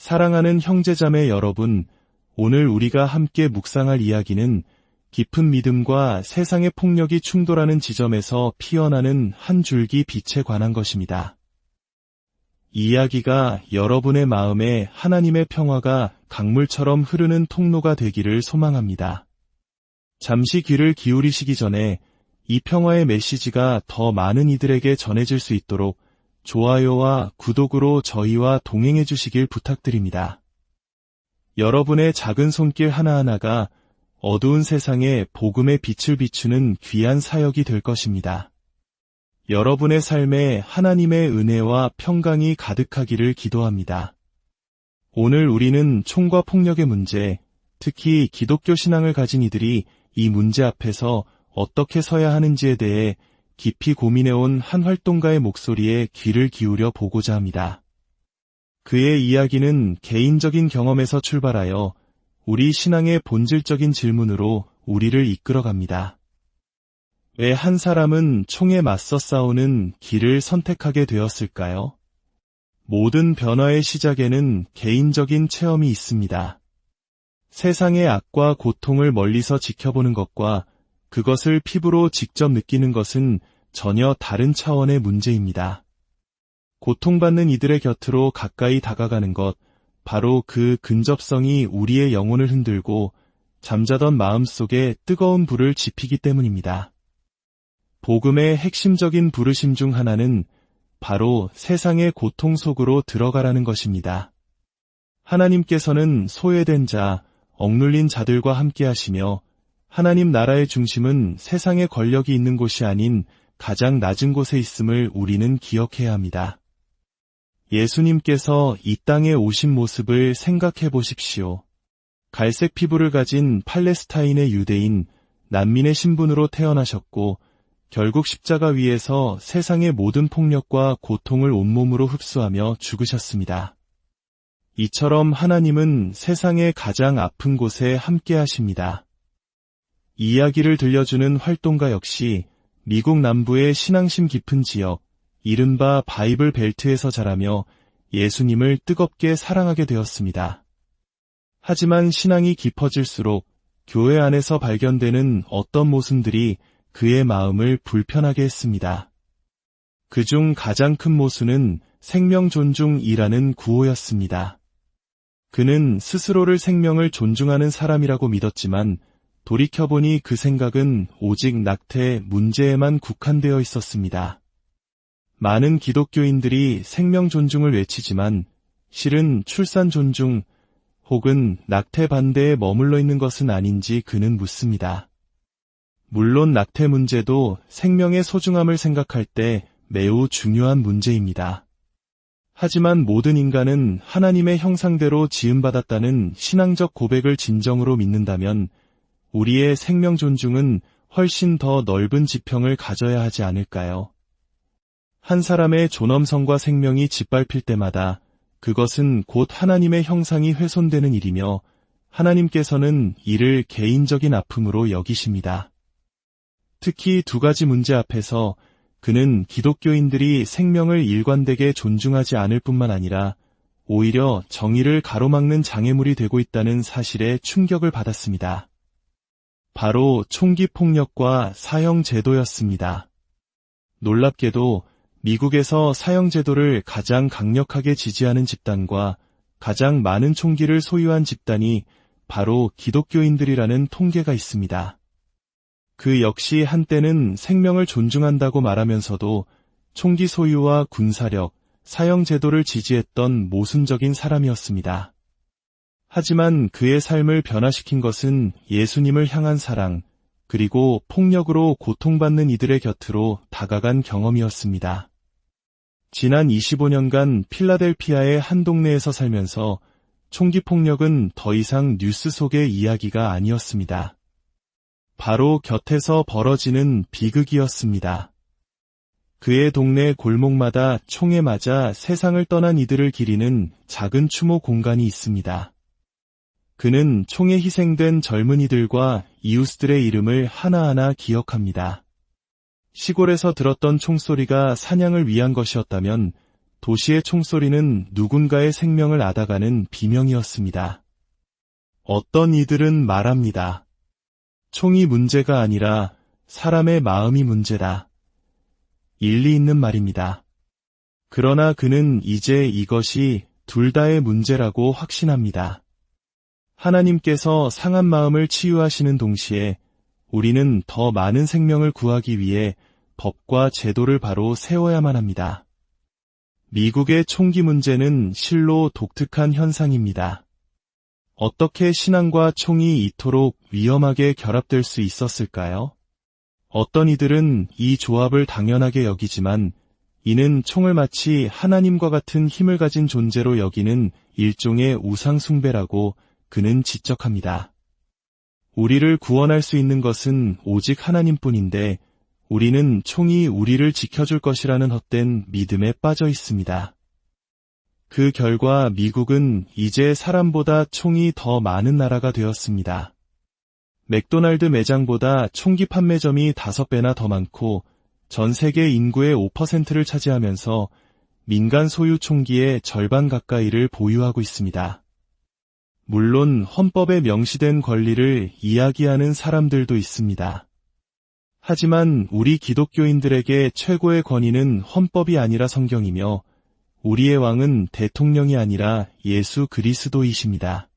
사랑하는 형제자매 여러분, 오늘 우리가 함께 묵상할 이야기는 깊은 믿음과 세상의 폭력이 충돌하는 지점에서 피어나는 한 줄기 빛에 관한 것입니다. 이 이야기가 여러분의 마음에 하나님의 평화가 강물처럼 흐르는 통로가 되기를 소망합니다. 잠시 귀를 기울이시기 전에 이 평화의 메시지가 더 많은 이들에게 전해질 수 있도록 좋아요와 구독으로 저희와 동행해 주시길 부탁드립니다. 여러분의 작은 손길 하나하나가 어두운 세상에 복음의 빛을 비추는 귀한 사역이 될 것입니다. 여러분의 삶에 하나님의 은혜와 평강이 가득하기를 기도합니다. 오늘 우리는 총과 폭력의 문제, 특히 기독교 신앙을 가진 이들이 이 문제 앞에서 어떻게 서야 하는지에 대해 깊이 고민해온 한 활동가의 목소리에 귀를 기울여 보고자 합니다. 그의 이야기는 개인적인 경험에서 출발하여 우리 신앙의 본질적인 질문으로 우리를 이끌어갑니다. 왜 한 사람은 총에 맞서 싸우는 길을 선택하게 되었을까요? 모든 변화의 시작에는 개인적인 체험이 있습니다. 세상의 악과 고통을 멀리서 지켜보는 것과 그것을 피부로 직접 느끼는 것은 전혀 다른 차원의 문제입니다. 고통받는 이들의 곁으로 가까이 다가가는 것, 바로 그 근접성이 우리의 영혼을 흔들고 잠자던 마음 속에 뜨거운 불을 지피기 때문입니다. 복음의 핵심적인 부르심 중 하나는 바로 세상의 고통 속으로 들어가라는 것입니다. 하나님께서는 소외된 자, 억눌린 자들과 함께 하시며 하나님 나라의 중심은 세상의 권력이 있는 곳이 아닌 가장 낮은 곳에 있음을 우리는 기억해야 합니다. 예수님께서 이 땅에 오신 모습을 생각해 보십시오. 갈색 피부를 가진 팔레스타인의 유대인, 난민의 신분으로 태어나셨고, 결국 십자가 위에서 세상의 모든 폭력과 고통을 온몸으로 흡수하며 죽으셨습니다. 이처럼 하나님은 세상의 가장 아픈 곳에 함께 하십니다. 이야기를 들려주는 활동가 역시 미국 남부의 신앙심 깊은 지역, 이른바 바이블 벨트에서 자라며 예수님을 뜨겁게 사랑하게 되었습니다. 하지만 신앙이 깊어질수록 교회 안에서 발견되는 어떤 모순들이 그의 마음을 불편하게 했습니다. 그중 가장 큰 모순은 생명 존중이라는 구호였습니다. 그는 스스로를 생명을 존중하는 사람이라고 믿었지만 돌이켜보니 그 생각은 오직 낙태 문제에만 국한되어 있었습니다. 많은 기독교인들이 생명 존중을 외치지만 실은 출산 존중 혹은 낙태 반대에 머물러 있는 것은 아닌지 그는 묻습니다. 물론 낙태 문제도 생명의 소중함을 생각할 때 매우 중요한 문제입니다. 하지만 모든 인간은 하나님의 형상대로 지음받았다는 신앙적 고백을 진정으로 믿는다면 우리의 생명 존중은 훨씬 더 넓은 지평을 가져야 하지 않을까요? 한 사람의 존엄성과 생명이 짓밟힐 때마다 그것은 곧 하나님의 형상이 훼손되는 일이며 하나님께서는 이를 개인적인 아픔으로 여기십니다. 특히 두 가지 문제 앞에서 그는 기독교인들이 생명을 일관되게 존중하지 않을 뿐만 아니라 오히려 정의를 가로막는 장애물이 되고 있다는 사실에 충격을 받았습니다. 바로 총기 폭력과 사형 제도였습니다. 놀랍게도 미국에서 사형 제도를 가장 강력하게 지지하는 집단과 가장 많은 총기를 소유한 집단이 바로 기독교인들이라는 통계가 있습니다. 그 역시 한때는 생명을 존중한다고 말하면서도 총기 소유와 군사력, 사형 제도를 지지했던 모순적인 사람이었습니다. 하지만 그의 삶을 변화시킨 것은 예수님을 향한 사랑, 그리고 폭력으로 고통받는 이들의 곁으로 다가간 경험이었습니다. 지난 25년간 필라델피아의 한 동네에서 살면서 총기 폭력은 더 이상 뉴스 속의 이야기가 아니었습니다. 바로 곁에서 벌어지는 비극이었습니다. 그의 동네 골목마다 총에 맞아 세상을 떠난 이들을 기리는 작은 추모 공간이 있습니다. 그는 총에 희생된 젊은이들과 이웃들의 이름을 하나하나 기억합니다. 시골에서 들었던 총소리가 사냥을 위한 것이었다면 도시의 총소리는 누군가의 생명을 앗아가는 비명이었습니다. 어떤 이들은 말합니다. 총이 문제가 아니라 사람의 마음이 문제다. 일리 있는 말입니다. 그러나 그는 이제 이것이 둘 다의 문제라고 확신합니다. 하나님께서 상한 마음을 치유하시는 동시에 우리는 더 많은 생명을 구하기 위해 법과 제도를 바로 세워야만 합니다. 미국의 총기 문제는 실로 독특한 현상입니다. 어떻게 신앙과 총이 이토록 위험하게 결합될 수 있었을까요? 어떤 이들은 이 조합을 당연하게 여기지만 이는 총을 마치 하나님과 같은 힘을 가진 존재로 여기는 일종의 우상숭배라고 그는 지적합니다. 우리를 구원할 수 있는 것은 오직 하나님뿐인데 우리는 총이 우리를 지켜줄 것이라는 헛된 믿음에 빠져 있습니다. 그 결과 미국은 이제 사람보다 총이 더 많은 나라가 되었습니다. 맥도날드 매장보다 총기 판매점이 5배나 더 많고 전 세계 인구의 5%를 차지하면서 민간 소유 총기의 절반 가까이를 보유하고 있습니다. 물론 헌법에 명시된 권리를 이야기하는 사람들도 있습니다. 하지만 우리 기독교인들에게 최고의 권위는 헌법이 아니라 성경이며 우리의 왕은 대통령이 아니라 예수 그리스도이십니다.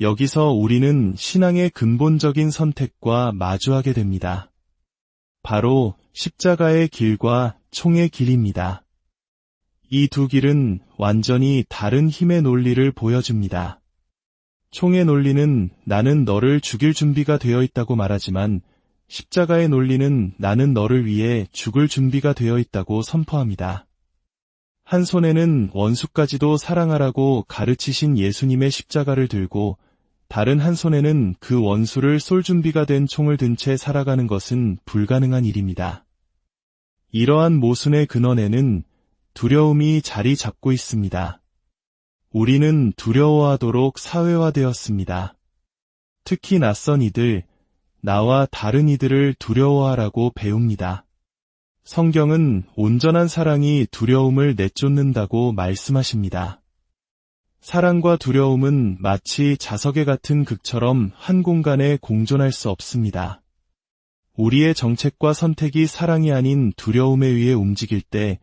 여기서 우리는 신앙의 근본적인 선택과 마주하게 됩니다. 바로 십자가의 길과 총의 길입니다. 이 두 길은 완전히 다른 힘의 논리를 보여줍니다. 총의 논리는 나는 너를 죽일 준비가 되어 있다고 말하지만 십자가의 논리는 나는 너를 위해 죽을 준비가 되어 있다고 선포합니다. 한 손에는 원수까지도 사랑하라고 가르치신 예수님의 십자가를 들고 다른 한 손에는 그 원수를 쏠 준비가 된 총을 든 채 살아가는 것은 불가능한 일입니다. 이러한 모순의 근원에는 두려움이 자리 잡고 있습니다. 우리는 두려워하도록 사회화되었습니다. 특히 낯선 이들, 나와 다른 이들을 두려워하라고 배웁니다. 성경은 온전한 사랑이 두려움을 내쫓는다고 말씀하십니다. 사랑과 두려움은 마치 자석에 같은 극처럼 한 공간에 공존할 수 없습니다. 우리의 정책과 선택이 사랑이 아닌 두려움에 의해 움직일 때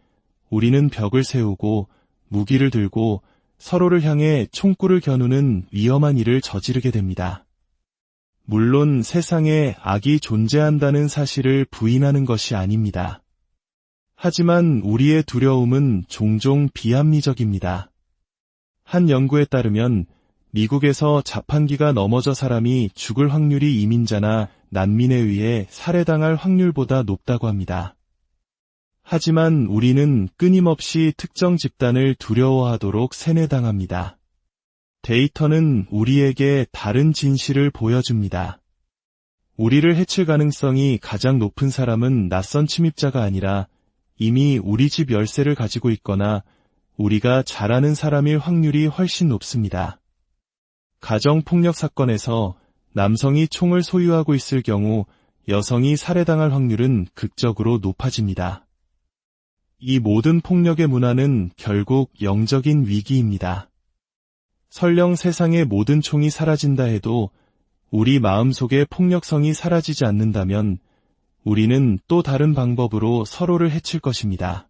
우리는 벽을 세우고 무기를 들고 서로를 향해 총구를 겨누는 위험한 일을 저지르게 됩니다. 물론 세상에 악이 존재한다는 사실을 부인하는 것이 아닙니다. 하지만 우리의 두려움은 종종 비합리적입니다. 한 연구에 따르면 미국에서 자판기가 넘어져 사람이 죽을 확률이 이민자나 난민에 의해 살해당할 확률보다 높다고 합니다. 하지만 우리는 끊임없이 특정 집단을 두려워하도록 세뇌당합니다. 데이터는 우리에게 다른 진실을 보여줍니다. 우리를 해칠 가능성이 가장 높은 사람은 낯선 침입자가 아니라 이미 우리 집 열쇠를 가지고 있거나 우리가 잘 아는 사람일 확률이 훨씬 높습니다. 가정폭력 사건에서 남성이 총을 소유하고 있을 경우 여성이 살해당할 확률은 극적으로 높아집니다. 이 모든 폭력의 문화는 결국 영적인 위기입니다. 설령 세상의 모든 총이 사라진다 해도 우리 마음속의 폭력성이 사라지지 않는다면 우리는 또 다른 방법으로 서로를 해칠 것입니다.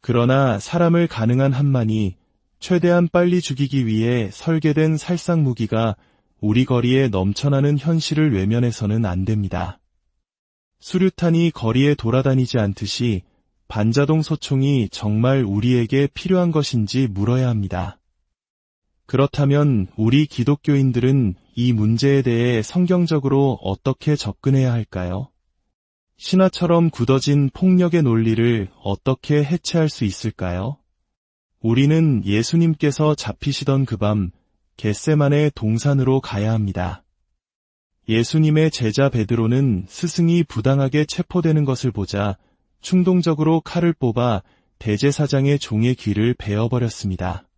그러나 사람을 가능한 한만이 최대한 빨리 죽이기 위해 설계된 살상 무기가 우리 거리에 넘쳐나는 현실을 외면해서는 안 됩니다. 수류탄이 거리에 돌아다니지 않듯이 반자동 소총이 정말 우리에게 필요한 것인지 물어야 합니다. 그렇다면 우리 기독교인들은 이 문제에 대해 성경적으로 어떻게 접근해야 할까요? 신화처럼 굳어진 폭력의 논리를 어떻게 해체할 수 있을까요? 우리는 예수님께서 잡히시던 그 밤 겟세만의 동산으로 가야 합니다. 예수님의 제자 베드로는 스승이 부당하게 체포되는 것을 보자 충동적으로 칼을 뽑아 대제사장의 종의 귀를 베어버렸습니다.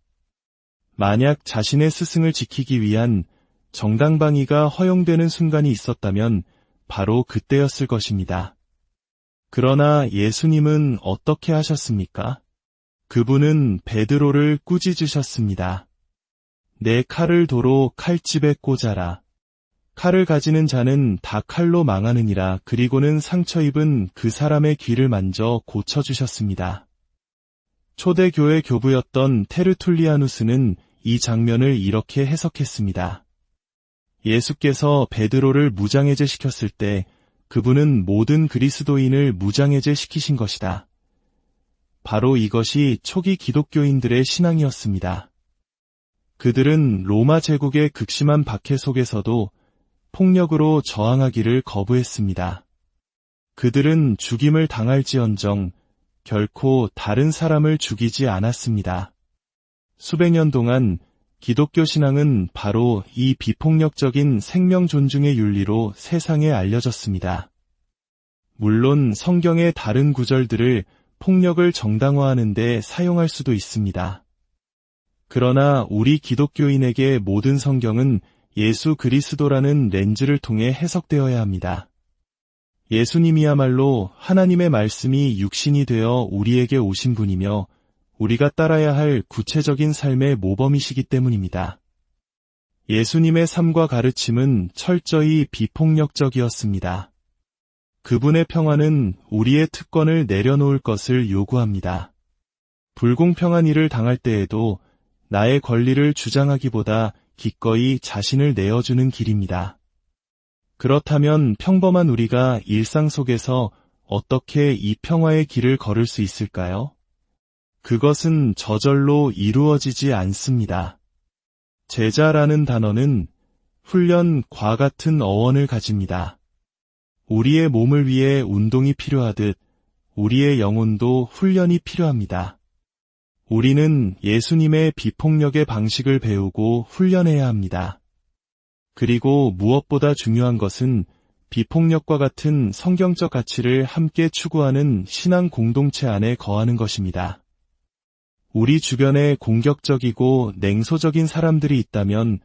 만약 자신의 스승을 지키기 위한 정당방위가 허용되는 순간이 있었다면 바로 그때였을 것입니다. 그러나 예수님은 어떻게 하셨습니까? 그분은 베드로를 꾸짖으셨습니다. 내 칼을 도로 칼집에 꽂아라. 칼을 가지는 자는 다 칼로 망하느니라 그리고는 상처 입은 그 사람의 귀를 만져 고쳐주셨습니다. 초대교회 교부였던 테르툴리아누스는 이 장면을 이렇게 해석했습니다. 예수께서 베드로를 무장해제 시켰을 때 그분은 모든 그리스도인을 무장해제 시키신 것이다. 바로 이것이 초기 기독교인들의 신앙이었습니다. 그들은 로마 제국의 극심한 박해 속에서도 폭력으로 저항하기를 거부했습니다. 그들은 죽임을 당할지언정 결코 다른 사람을 죽이지 않았습니다. 수백 년 동안 기독교 신앙은 바로 이 비폭력적인 생명 존중의 윤리로 세상에 알려졌습니다. 물론 성경의 다른 구절들을 폭력을 정당화하는 데 사용할 수도 있습니다. 그러나 우리 기독교인에게 모든 성경은 예수 그리스도라는 렌즈를 통해 해석되어야 합니다. 예수님이야말로 하나님의 말씀이 육신이 되어 우리에게 오신 분이며 우리가 따라야 할 구체적인 삶의 모범이시기 때문입니다. 예수님의 삶과 가르침은 철저히 비폭력적이었습니다. 그분의 평화는 우리의 특권을 내려놓을 것을 요구합니다. 불공평한 일을 당할 때에도 나의 권리를 주장하기보다 기꺼이 자신을 내어주는 길입니다. 그렇다면 평범한 우리가 일상 속에서 어떻게 이 평화의 길을 걸을 수 있을까요? 그것은 저절로 이루어지지 않습니다. 제자라는 단어는 훈련과 같은 어원을 가집니다. 우리의 몸을 위해 운동이 필요하듯 우리의 영혼도 훈련이 필요합니다. 우리는 예수님의 비폭력의 방식을 배우고 훈련해야 합니다. 그리고 무엇보다 중요한 것은 비폭력과 같은 성경적 가치를 함께 추구하는 신앙 공동체 안에 거하는 것입니다. 우리 주변에 공격적이고 냉소적인 사람들이 있다면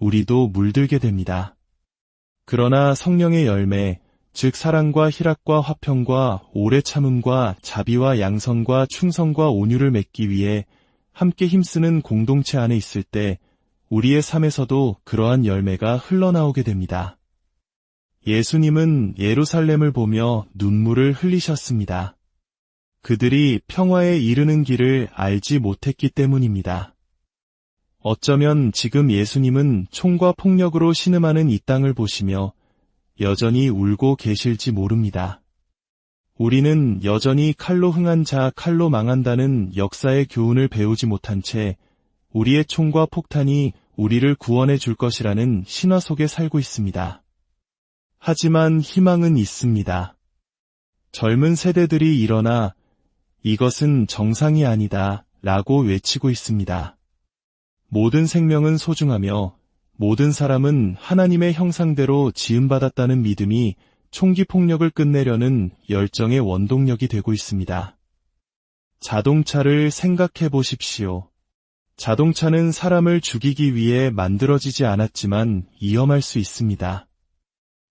우리도 물들게 됩니다. 그러나 성령의 열매, 즉 사랑과 희락과 화평과 오래 참음과 자비와 양선과 충성과 온유를 맺기 위해 함께 힘쓰는 공동체 안에 있을 때 우리의 삶에서도 그러한 열매가 흘러나오게 됩니다. 예수님은 예루살렘을 보며 눈물을 흘리셨습니다. 그들이 평화에 이르는 길을 알지 못했기 때문입니다. 어쩌면 지금 예수님은 총과 폭력으로 신음하는 이 땅을 보시며 여전히 울고 계실지 모릅니다. 우리는 여전히 칼로 흥한 자 칼로 망한다는 역사의 교훈을 배우지 못한 채 우리의 총과 폭탄이 우리를 구원해 줄 것이라는 신화 속에 살고 있습니다. 하지만 희망은 있습니다. 젊은 세대들이 일어나 이것은 정상이 아니다 라고 외치고 있습니다. 모든 생명은 소중하며 모든 사람은 하나님의 형상대로 지음받았다는 믿음이 총기 폭력을 끝내려는 열정의 원동력이 되고 있습니다. 자동차를 생각해 보십시오. 자동차는 사람을 죽이기 위해 만들어지지 않았지만 위험할 수 있습니다.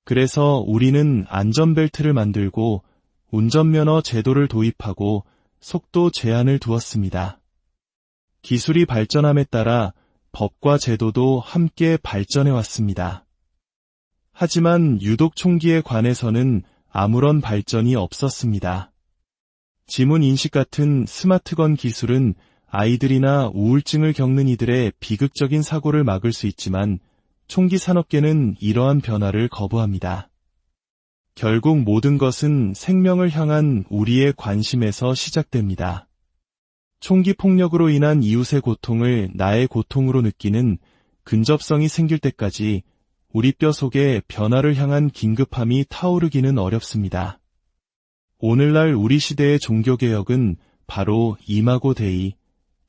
그래서 우리는 안전벨트를 만들고 운전면허 제도를 도입하고 속도 제한을 두었습니다. 기술이 발전함에 따라 법과 제도도 함께 발전해 왔습니다. 하지만 유독 총기에 관해서는 아무런 발전이 없었습니다. 지문 인식 같은 스마트건 기술은 아이들이나 우울증을 겪는 이들의 비극적인 사고를 막을 수 있지만 총기 산업계는 이러한 변화를 거부합니다. 결국 모든 것은 생명을 향한 우리의 관심에서 시작됩니다. 총기 폭력으로 인한 이웃의 고통을 나의 고통으로 느끼는 근접성이 생길 때까지 우리 뼈 속에 변화를 향한 긴급함이 타오르기는 어렵습니다. 오늘날 우리 시대의 종교개혁은 바로 이마고 데이,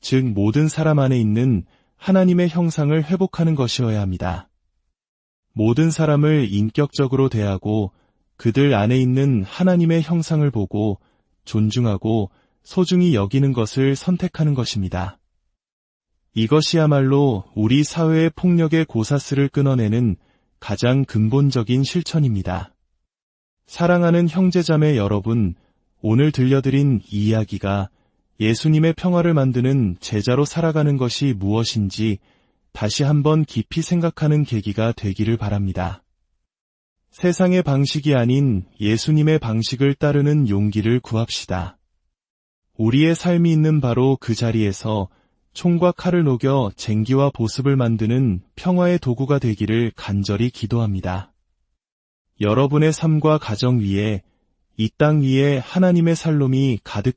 즉 모든 사람 안에 있는 하나님의 형상을 회복하는 것이어야 합니다. 모든 사람을 인격적으로 대하고 그들 안에 있는 하나님의 형상을 보고 존중하고 소중히 여기는 것을 선택하는 것입니다. 이것이야말로 우리 사회의 폭력의 고사슬을 끊어내는 가장 근본적인 실천입니다. 사랑하는 형제자매 여러분, 오늘 들려드린 이 이야기가 예수님의 평화를 만드는 제자로 살아가는 것이 무엇인지 다시 한번 깊이 생각하는 계기가 되기를 바랍니다. 세상의 방식이 아닌 예수님의 방식을 따르는 용기를 구합시다. 우리의 삶이 있는 바로 그 자리에서 총과 칼을 녹여 쟁기와 보습을 만드는 평화의 도구가 되기를 간절히 기도합니다. 여러분의 삶과 가정 위에 이 땅 위에 하나님의 살롬이 가득